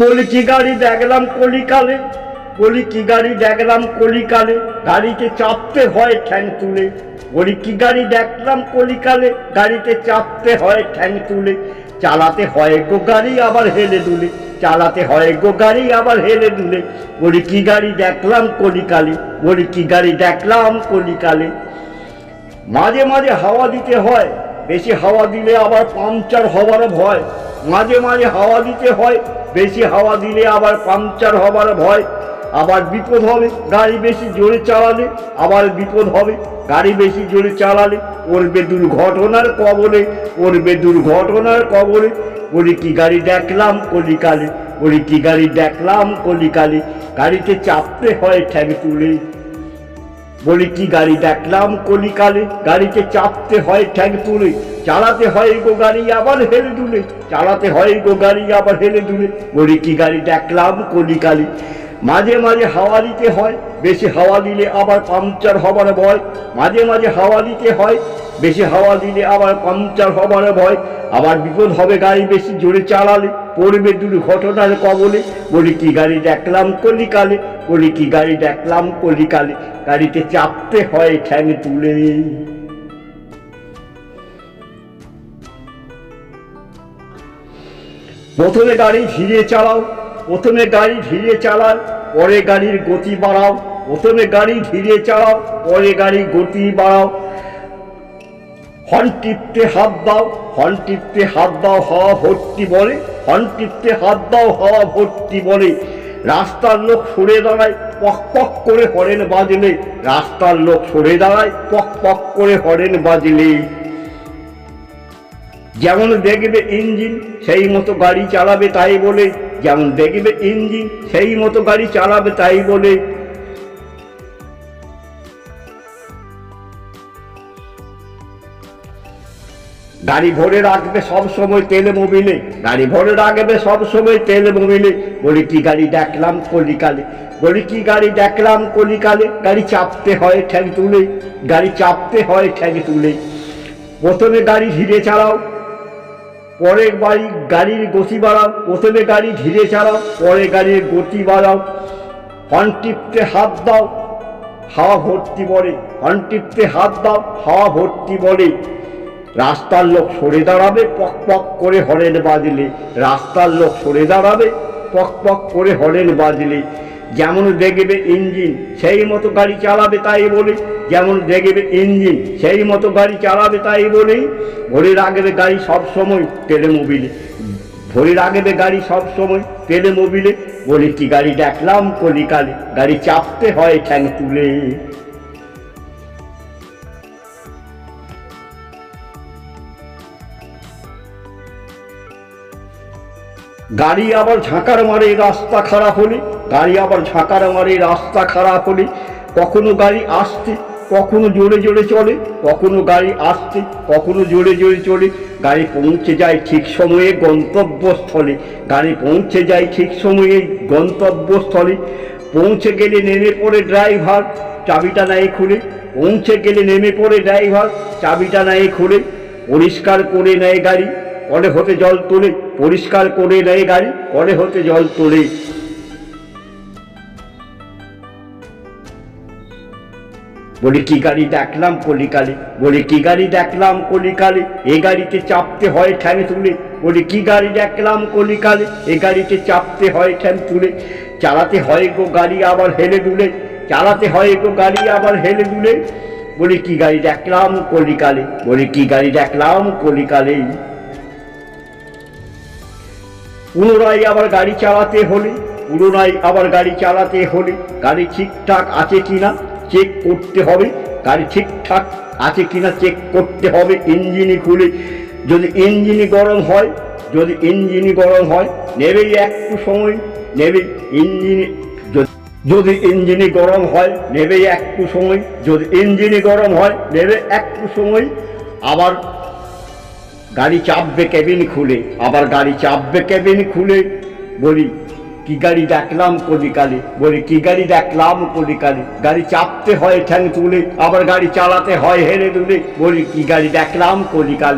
বলি কি গাড়ি দেখলাম কলিকালে? বলি কি গাড়ি দেখলাম কলিকালে? গাড়িতে চাপতে হয় ঠ্যাং তুলে। বলি কি গাড়ি দেখলাম কলিকালে? গাড়িতে চাপতে হয় ঠ্যাং তুলে। চালাতে হয় গো গাড়ি আবার হেলে দুলে। চালাতে হয় গো গাড়ি আবার হেলে দুলে। বলি কি গাড়ি দেখলাম কলিকালে? বলি কি গাড়ি দেখলাম কলিকালে? মাঝে মাঝে হাওয়া দিতে হয়। বেশি হাওয়া দিলে আবার পাংচার হবার ভয়। মাঝে মাঝে হাওয়া দিতে হয়, বেশি হাওয়া দিলে আবার পাংচার হবার ভয়, আবার বিপদ হবে, গাড়ি বেশি জোরে চালালে আবার বিপদ হবে, গাড়ি বেশি জোরে চালালে পড়বে দুর্ঘটনার কবলে পড়বে দুর্ঘটনার কবলে বলি কি গাড়ি দেখলাম কলিকালে বলি কি গাড়ি দেখলাম কলিকালে, গাড়িতে চাপতে হয় ঠ্যাং তুলে। বলি, কি গাড়ি দেখলাম কলিকালে? গাড়িতে চাপতে হয় ঠ্যাং তুলে, চালাতে হয় গো গাড়ি আবার হেলে দুলে চালাতে হয় গো গাড়ি আবার হেলে দুলে বলি, কি গাড়ি দেখলাম কলিকালে? মাঝে মাঝে হাওয়া দিতে হয়, বেশি হাওয়া দিলে আবার পাংচার হবার ভয়। মাঝে মাঝে হাওয়া দিতে হয়, বেশি হাওয়া দিলে আবার পাংচার হবার ভয়। আবার বিপদ হবে গাড়ি বেশি জোরে চালালে, পড়বে দুর্ঘটনার কবলে। বলি, কি গাড়ি দেখলাম কলিকালে? বলি, কি গাড়ি দেখলাম কলিকালে? গাড়িতে চাপতে হয় ঠ্যাং তুলে। প্রথমে গাড়ি ধীরে চালাও, প্রথমে গাড়ি ধীরে চালাও, পরে গাড়ির গতি বাড়াও, প্রথমে গাড়ি ধীরে চালাও, পরে গাড়ি গতি বাড়াও। হর্ন টিপতে হাত দাও, হর্ন টিপতে হাত দাও, হাওয়া ভর্তি বলে, হর্ন টিপতে হাত দাও, হাওয়া ভর্তি বলে। রাস্তার লোক সরে দাঁড়ায়, পক পক করে হরেন বাজলে। রাস্তার লোক সরে দাঁড়ায়, পক পক করে হরেন বাজলে। যেমন দেখবে ইঞ্জিন, সেই মতো গাড়ি চালাবে তাই বলে। যেমন দেখবে ইঞ্জিন, সেই মতো গাড়ি চালাবে তাই বলে। গাড়ি ভরে রাখবে সব সময় তেলে মোবিলে। গাড়ি ভরে রাখবে সব সময় তেলে মোবিলে। বলি, কি গাড়ি দেখলাম কলিকালে? বলি, কি গাড়ি দেখলাম কলিকালে? গাড়ি চাপতে হয় ঠ্যাং তুলে। গাড়ি চাপতে হয় ঠ্যাং তুলে। প্রথমে গাড়ি ধীরে চালাও। পরের বাড়ি গাড়ির গতি বাড়াও। প্রথমে গাড়ি ধীরে চালাও, পরে গাড়ির গতি বাড়াও। হর্ন টিপতে হাত দাও, হাওয়া ভর্তি বলে। হর্ন টিপতে হাত দাও, হাওয়া ভর্তি বলে। রাস্তার লোক সরে দাঁড়াবে, পক পক করে হরেন বাজলে। রাস্তার লোক সরে দাঁড়াবে, পক পক করে হরেন বাজলে। যেমন দেখবে ইঞ্জিন, সেই মতো গাড়ি চালাবে তাই বলে। যেমন দেখবে ইঞ্জিন, সেই মতো গাড়ি চালাবে তাই বলেই ভরে রাখবে গাড়ি সব সময় তেলে মোবিলে ভরে রাখবে গাড়ি সব সময় তেলে মোবিলে বলি কি গাড়ি দেখলাম কলিকালে? গাড়ি চাপতে হয় ঠ্যাং তুলে। গাড়ি আবার ঝাঁকার মারে রাস্তা খারাপ হলে, গাড়ি আবার ঝাঁকার মারে রাস্তা খারাপ হলে, কখনো গাড়ি আসতে কখনো জোরে জোরে চলে, কখনো গাড়ি আসতে কখনো জোরে জোরে চলে, গাড়ি পৌঁছে যায় ঠিক সময়ে গন্তব্যস্থলে, গাড়ি পৌঁছে যায় ঠিক সময়ে গন্তব্যস্থলে, পৌঁছে গেলে নেমে পড়ে ড্রাইভার, চাবিটা নেয় খুলে, পৌঁছে গেলে নেমে পড়ে ড্রাইভার, চাবিটা নেয় খুলে, পরিষ্কার করে নেয় গাড়ি কলে হতে জল তোলে, পরিষ্কার করে নেয় গাড়ি কলে হতে জল তোলে। বলি, কি গাড়ি দেখলাম কলিকালে? বলি, কি গাড়ি দেখলাম কলিকালে? এ গাড়িতে চাপতে হয় ঠ্যাং তুলে। বলি, কি গাড়ি দেখলাম কলিকালে? এ গাড়িতে চাপতে হয় ঠ্যাং তুলে। চালাতে হয় গো গাড়ি আবার হেলে দুলে। চালাতে হয় গো গাড়ি আবার হেলে দুলে। বলি, কি গাড়ি দেখলাম কলিকালে? বলি, কি গাড়ি দেখলাম কলিকালে? পুনরায় আবার গাড়ি চালাতে হলে, পুনরায় আবার গাড়ি চালাতে হলে গাড়ি ঠিকঠাক আছে কি না চেক করতে হবে। গাড়ি ঠিকঠাক আছে কিনা চেক করতে হবে। ইঞ্জিনই খুলে যদি ইঞ্জিনই গরম হয়, যদি ইঞ্জিনই গরম হয়, নেবেই একটু সময় নেবে ইঞ্জিনে যদি- যদি ইঞ্জিনে গরম হয় নেবে একটু সময়, যদি ইঞ্জিনে গরম হয়, নেবে একটু সময়, আবার গাড়ি চাপবে কেবিন খুলে, আবার গাড়ি চাপবে কেবিন খুলে। বলি, কি গাড়ি দেখলাম কলিকালে? বলি, কি গাড়ি দেখলাম কলিকালে? গাড়ি চাপতে হয় ঠ্যাং তুলে, আবার গাড়ি চালাতে হয় হেরে দুলে। বলি, কি গাড়ি দেখলাম কলিকালে?